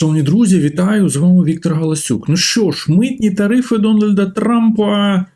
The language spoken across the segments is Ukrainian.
Шановні друзі, вітаю! З вами Віктор Галасюк. Ну що ж, митні тарифи Дональда Трампа.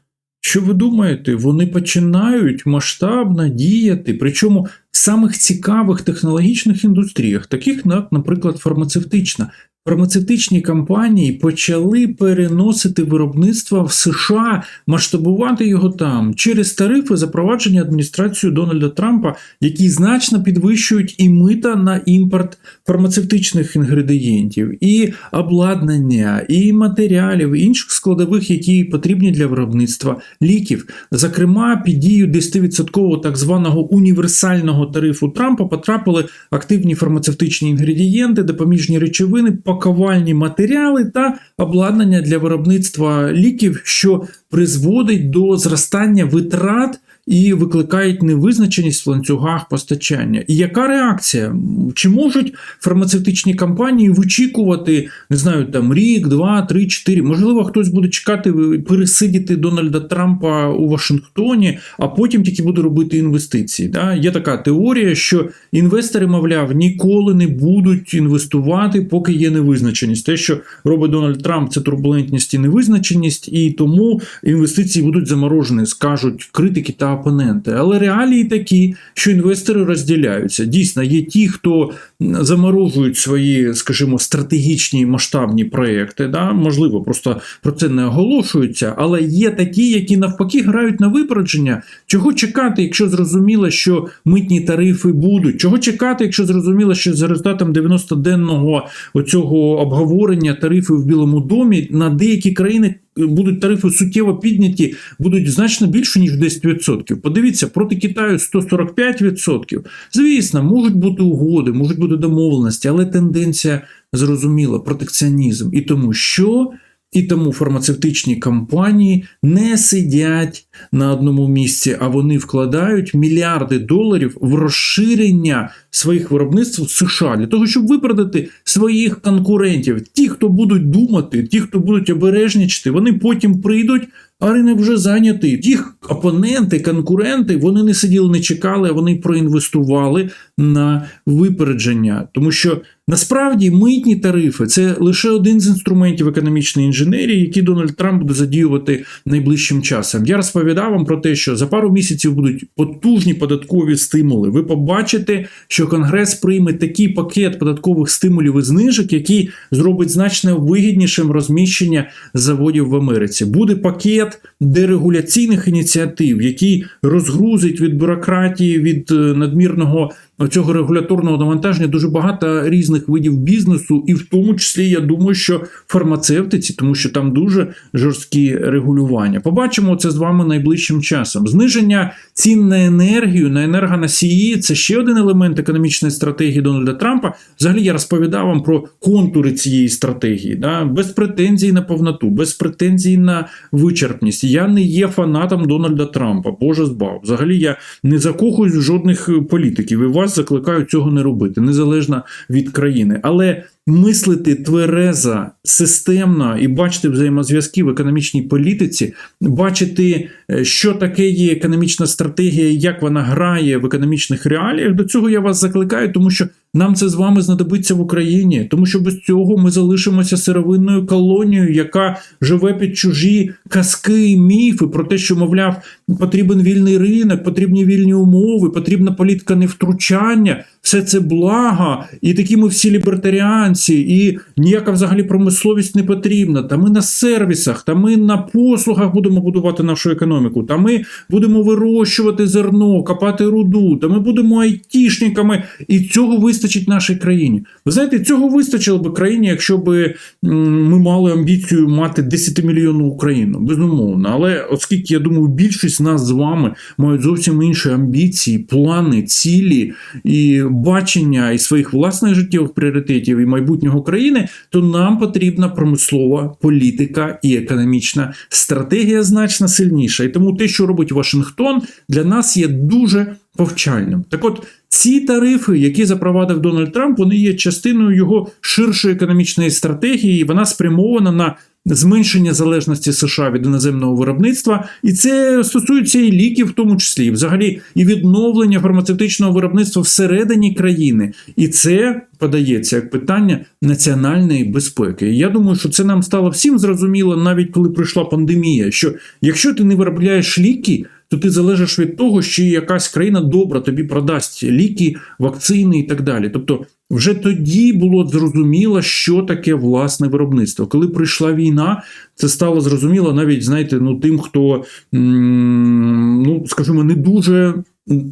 Що ви думаєте, вони починають масштабно діяти, причому самих цікавих технологічних індустріях, таких як, наприклад, фармацевтична. Фармацевтичні компанії почали переносити виробництво в США, масштабувати його там через тарифи, запроваджені адміністрацією Дональда Трампа, які значно підвищують і мита на імпорт фармацевтичних інгредієнтів, і обладнання, і матеріалів, і інших складових, які потрібні для виробництва ліків. Зокрема, під дію 10% так званого універсального тарифу Трампа потрапили активні фармацевтичні інгредієнти, допоміжні речовини пакувальні матеріали та обладнання для виробництва ліків, що призводить до зростання витрат. І викликають невизначеність в ланцюгах постачання. І яка реакція? Чи можуть фармацевтичні компанії вичікувати, не знаю, там рік, два, три, чотири? Можливо, хтось буде чекати пересидіти Дональда Трампа у Вашингтоні, а потім тільки буде робити інвестиції. Да? Є така теорія, що інвестори, мовляв, ніколи не будуть інвестувати, поки є невизначеність. Те, що робить Дональд Трамп, це турбулентність і невизначеність, і тому інвестиції будуть заморожені, скажуть критики та опоненти. Але реалії такі, що інвестори розділяються. Дійсно, є ті, хто заморожують свої, скажімо, стратегічні масштабні проекти. Да? Можливо, просто про це не оголошуються, але є такі, які навпаки грають на випередження. Чого чекати, якщо зрозуміло, що митні тарифи будуть? Чого чекати, якщо зрозуміло, що за результатом 90-денного оцього обговорення тарифів в Білому домі на деякі країни будуть тарифи суттєво підняті, будуть значно більше, ніж 10%. Подивіться, проти Китаю 145%. Звісно, можуть бути угоди, можуть бути домовленості, але тенденція зрозуміла протекціонізм. І тому що. І тому фармацевтичні компанії не сидять на одному місці, а вони вкладають мільярди доларів в розширення своїх виробництв в США для того, щоб виправдати своїх конкурентів. Ті, хто будуть думати, ті, хто будуть обережнічити, вони потім прийдуть. А ринок вже зайнятий. Їх опоненти, конкуренти, вони не сиділи, не чекали, а вони проінвестували на випередження. Тому що насправді митні тарифи це лише один з інструментів економічної інженерії, які Дональд Трамп буде задіювати найближчим часом. Я розповідав вам про те, що за пару місяців будуть потужні податкові стимули. Ви побачите, що Конгрес прийме такий пакет податкових стимулів і знижок, який зробить значно вигіднішим розміщення заводів в Америці. Буде пакет дерегуляційних ініціатив, який розгрузить від бюрократії, від е, надмірного цього регуляторного навантаження дуже багато різних видів бізнесу, і в тому числі я думаю, що фармацевтиці, тому що там дуже жорсткі регулювання. Побачимо це з вами найближчим часом. Зниження цін на енергію, на енергоносії це ще один елемент економічної стратегії Дональда Трампа. Взагалі я розповідав вам про контури цієї стратегії, да? без претензій на повноту, без претензій на вичерпність. Я не є фанатом Дональда Трампа, Боже збав. Взагалі я не закохуюсь в жодних політиків. І вас закликаю цього не робити, незалежно від країни. Але мислити тверезо, системно і бачити взаємозв'язки в економічній політиці, бачити, е, що таке є економічна стратегія, як вона грає в економічних реаліях. До цього я вас закликаю, тому що нам це з вами знадобиться в Україні, тому що без цього ми залишимося сировинною колонією, яка живе під чужі казки і міфи про те, що, мовляв, потрібен вільний ринок, потрібні вільні умови, потрібна політика невтручання. Все це благо, і такі ми всі лібертаріанці, і ніяка взагалі промисловість не потрібна. Та ми на сервісах, та ми на послугах будемо будувати нашу економіку, та ми будемо вирощувати зерно, копати руду, та ми будемо айтішниками, і цього вистачить нашій країні. Ви знаєте, цього вистачило б країні, якщо б ми мали амбіцію мати 10-мільйонну Україну, безумовно. Але оскільки я думаю, більшість нас з вами мають зовсім інші амбіції, плани, цілі і бачення і своїх власних життєвих пріоритетів і майбутнього країни, то нам потрібна промислова політика і економічна стратегія значно сильніша. І тому те, що робить Вашингтон, для нас є дуже повчальним. Так от ці тарифи, які запровадив Дональд Трамп, вони є частиною його ширшої економічної стратегії, і вона спрямована на зменшення залежності США від іноземного виробництва, і це стосується і ліків, в тому числі, взагалі і відновлення фармацевтичного виробництва всередині країни. І це подається як питання національної безпеки. І я думаю, що це нам стало всім зрозуміло, навіть коли прийшла пандемія. Що якщо ти не виробляєш ліки, то ти залежиш від того, що якась країна добра тобі продасть ліки, вакцини і так далі. Тобто, вже тоді було зрозуміло, що таке власне виробництво. Коли прийшла війна, це стало зрозуміло навіть знаєте, ну тим, хто ну скажімо, не дуже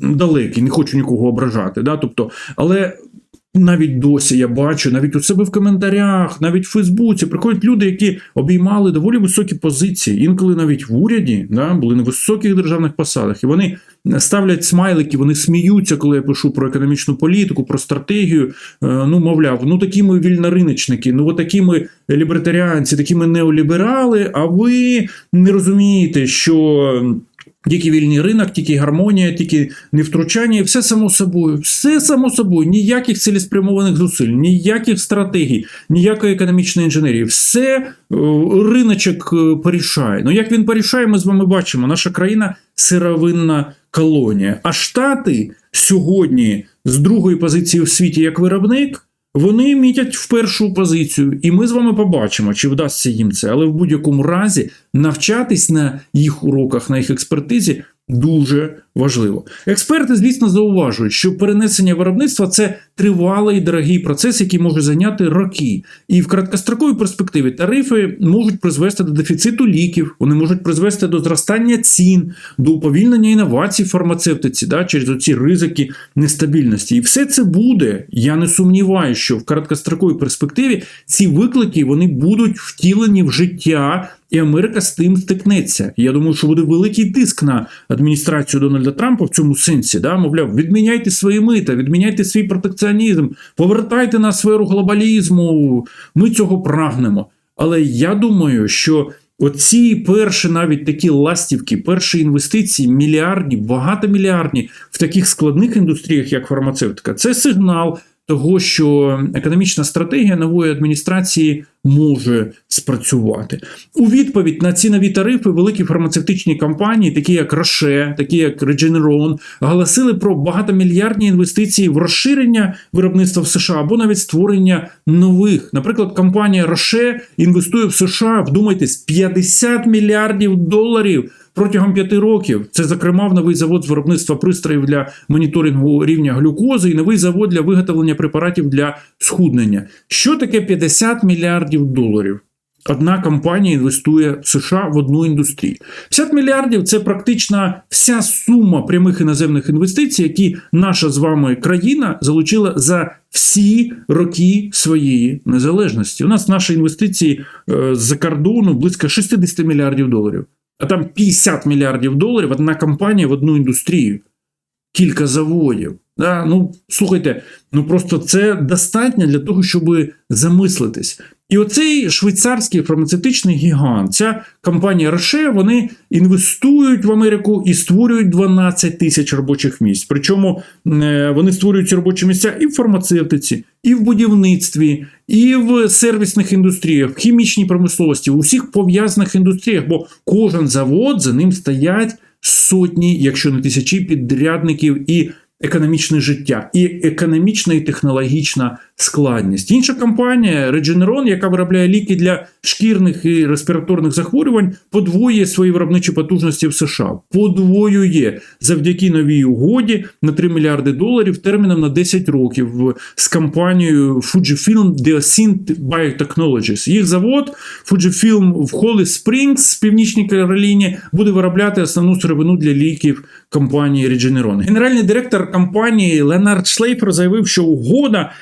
далекий, не хочу нікого ображати. Да? Тобто, але навіть досі я бачу, навіть у себе в коментарях, навіть в Фейсбуці приходять люди, які обіймали доволі високі позиції, інколи навіть в уряді да, були на високих державних посадах, і вони ставлять смайлики, вони сміються, коли я пишу про економічну політику, про стратегію. Е, Ну, мовляв, ну такі ми вільнориночники, ну такі ми лібертаріанці, такі ми неоліберали, а ви не розумієте, що. Тільки вільний ринок, тільки гармонія, тільки невтручання, і все само собою, все само собою, ніяких цілеспрямованих зусиль, ніяких стратегій, ніякої економічної інженерії. Все е, риночок е, порішає. Ну як він порішає, ми з вами бачимо. Наша країна сировинна колонія. А Штати сьогодні з другої позиції в світі як виробник. Вони мітять в першу позицію, і ми з вами побачимо, чи вдасться їм це. Але в будь-якому разі навчатись на їх уроках, на їх експертизі дуже важливо. Експерти, звісно, зауважують, що перенесення виробництва це тривалий дорогий процес, який може зайняти роки. І в короткостроковій перспективі тарифи можуть призвести до дефіциту ліків, вони можуть призвести до зростання цін, до уповільнення інновацій в фармацевтиці, да, через оці ризики нестабільності. І все це буде. Я не сумніваюся, що в короткостроковій перспективі ці виклики вони будуть втілені в життя. І Америка з тим стикнеться. Я думаю, що буде великий тиск на адміністрацію Дональда Трампа в цьому сенсі. Да? Мовляв, відміняйте свої мита, відміняйте свій протекціонізм, повертайте на сферу глобалізму. Ми цього прагнемо. Але я думаю, що оці перші навіть такі ластівки, перші інвестиції, мільярдні, багатомільярдні в таких складних індустріях, як фармацевтика, це сигнал того, що економічна стратегія нової адміністрації може спрацювати у відповідь на ці нові тарифи. Великі фармацевтичні компанії, такі як Роше, такі як Regeneron, оголосили про багатомільярдні інвестиції в розширення виробництва в США або навіть створення нових. Наприклад, компанія Роше інвестує в США, вдумайтесь, 50 мільярдів доларів протягом п'яти років. Це, зокрема, новий завод з виробництва пристроїв для моніторингу рівня глюкози і новий завод для виготовлення препаратів для схуднення. Що таке 50 мільярдів доларів? Одна компанія інвестує в США в одну індустрію. 50 мільярдів це практично вся сума прямих іноземних інвестицій, які наша з вами країна залучила за всі роки своєї незалежності. У нас наші інвестиції е, з-за кордону близько 60 мільярдів доларів. А там 50 мільярдів доларів одна компанія в одну індустрію, кілька заводів. Да, Ну, слухайте, ну просто це достатньо для того, щоб замислитись. І оцей швейцарський фармацевтичний гігант, ця компанія Роше, вони інвестують в Америку і створюють 12 тисяч робочих місць. Причому е, вони створюють робочі місця і в фармацевтиці, і в будівництві, і в сервісних індустріях, в хімічній промисловості, в усіх пов'язаних індустріях, бо кожен завод за ним стоять сотні, якщо не тисячі підрядників і економічне життя, і економічна і технологічна складність. Інша компанія Regeneron, яка виробляє ліки для шкірних і респіраторних захворювань, подвоює свої виробничі потужності в США. Подвоює завдяки новій угоді на 3 мільярди доларів терміном на 10 років з компанією Fujifilm Diosynth Biotechnologies. Їх завод Fujifilm в Холлі Спрінгс в Північній Кароліні буде виробляти основну сировину для ліків компанії Regeneron. Генеральний директор компанії Ленард Шлейфер заявив, що угода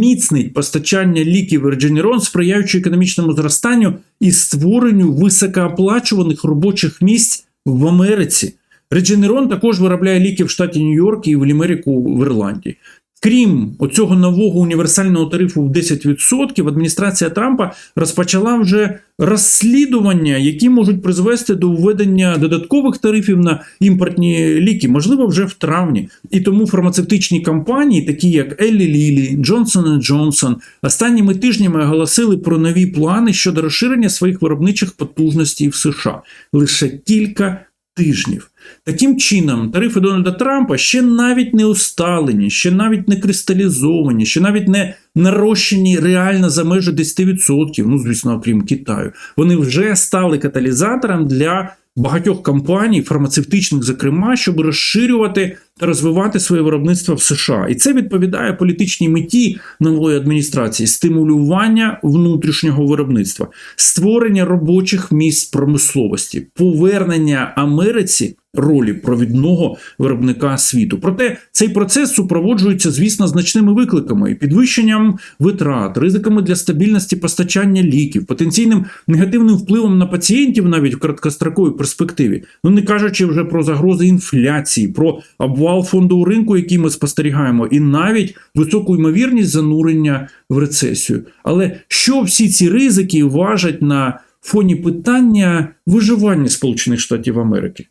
зміцнить постачання ліків Regeneron, сприяючи економічному зростанню і створенню високооплачуваних робочих місць в Америці. Regeneron також виробляє ліки в штаті Нью-Йорк і в Лімерику в Ірландії. Крім оцього нового універсального тарифу в 10%, адміністрація Трампа розпочала вже розслідування, які можуть призвести до введення додаткових тарифів на імпортні ліки, можливо, вже в травні. І тому фармацевтичні компанії, такі як Еллі Лілі, Johnson Johnson, останніми тижнями оголосили про нові плани щодо розширення своїх виробничих потужностей в США лише кілька тижнів. Таким чином, тарифи Дональда Трампа ще навіть не усталені, ще навіть не кристалізовані, ще навіть не нарощені реально за межі 10%, ну, звісно, окрім Китаю. Вони вже стали каталізатором для багатьох компаній, фармацевтичних, зокрема, щоб розширювати розвивати своє виробництво в США. І це відповідає політичній меті нової адміністрації стимулювання внутрішнього виробництва, створення робочих місць промисловості, повернення Америці. Ролі провідного виробника світу. Проте цей процес супроводжується, звісно, значними викликами, підвищенням витрат, ризиками для стабільності постачання ліків, потенційним негативним впливом на пацієнтів навіть в короткостроковій перспективі. Ну не кажучи вже про загрози інфляції, про обвал фондового ринку, який ми спостерігаємо, і навіть високу ймовірність занурення в рецесію. Але що всі ці ризики важать на фоні питання виживання Сполучених Штатів Америки?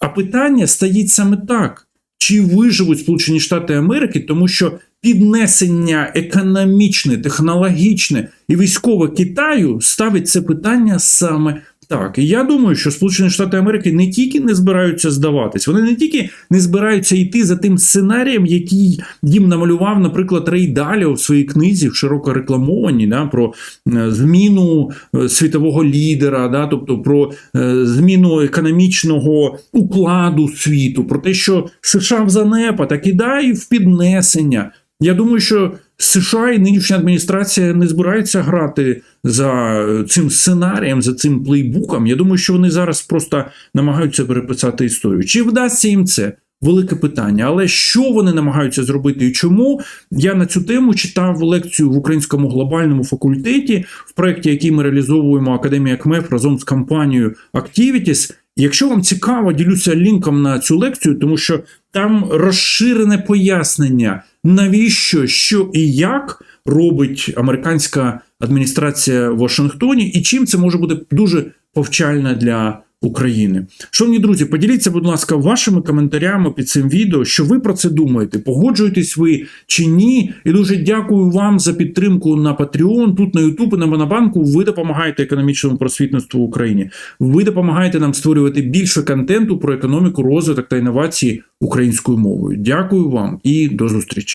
А питання стоїть саме так: чи виживуть Сполучені Штати Америки, тому що піднесення економічне, технологічне і військове Китаю ставить це питання саме так. І я думаю, що Сполучені Штати Америки не тільки не збираються здаватись, вони не тільки не збираються йти за тим сценарієм, який їм намалював, наприклад, Рей Даліо в своїй книзі, в широко рекламованій, да, про е, зміну е, світового лідера, да, тобто про е, зміну економічного укладу світу, про те, що США в занепад, а Китай в піднесення. Я думаю, що США і нинішня адміністрація не збираються грати за цим сценарієм, за цим плейбуком. Я думаю, що вони зараз просто намагаються переписати історію. Чи вдасться їм це? Велике питання, але що вони намагаються зробити і чому? Я на цю тему читав лекцію в українському глобальному факультеті в проєкті, який ми реалізовуємо Академія КМЕФ разом з компанією Activities. Якщо вам цікаво, ділюся лінком на цю лекцію, тому що там розширене пояснення, навіщо, що і як робить американська адміністрація в Вашингтоні, і чим це може бути дуже повчальна для України. Шановні друзі, поділіться, будь ласка, вашими коментарями під цим відео, що ви про це думаєте, погоджуєтесь ви чи ні. І дуже дякую вам за підтримку на Patreon, тут на YouTube і на Монобанку. Ви допомагаєте економічному просвітництву в Україні. Ви допомагаєте нам створювати більше контенту про економіку, розвиток та інновації українською мовою. Дякую вам і до зустрічі.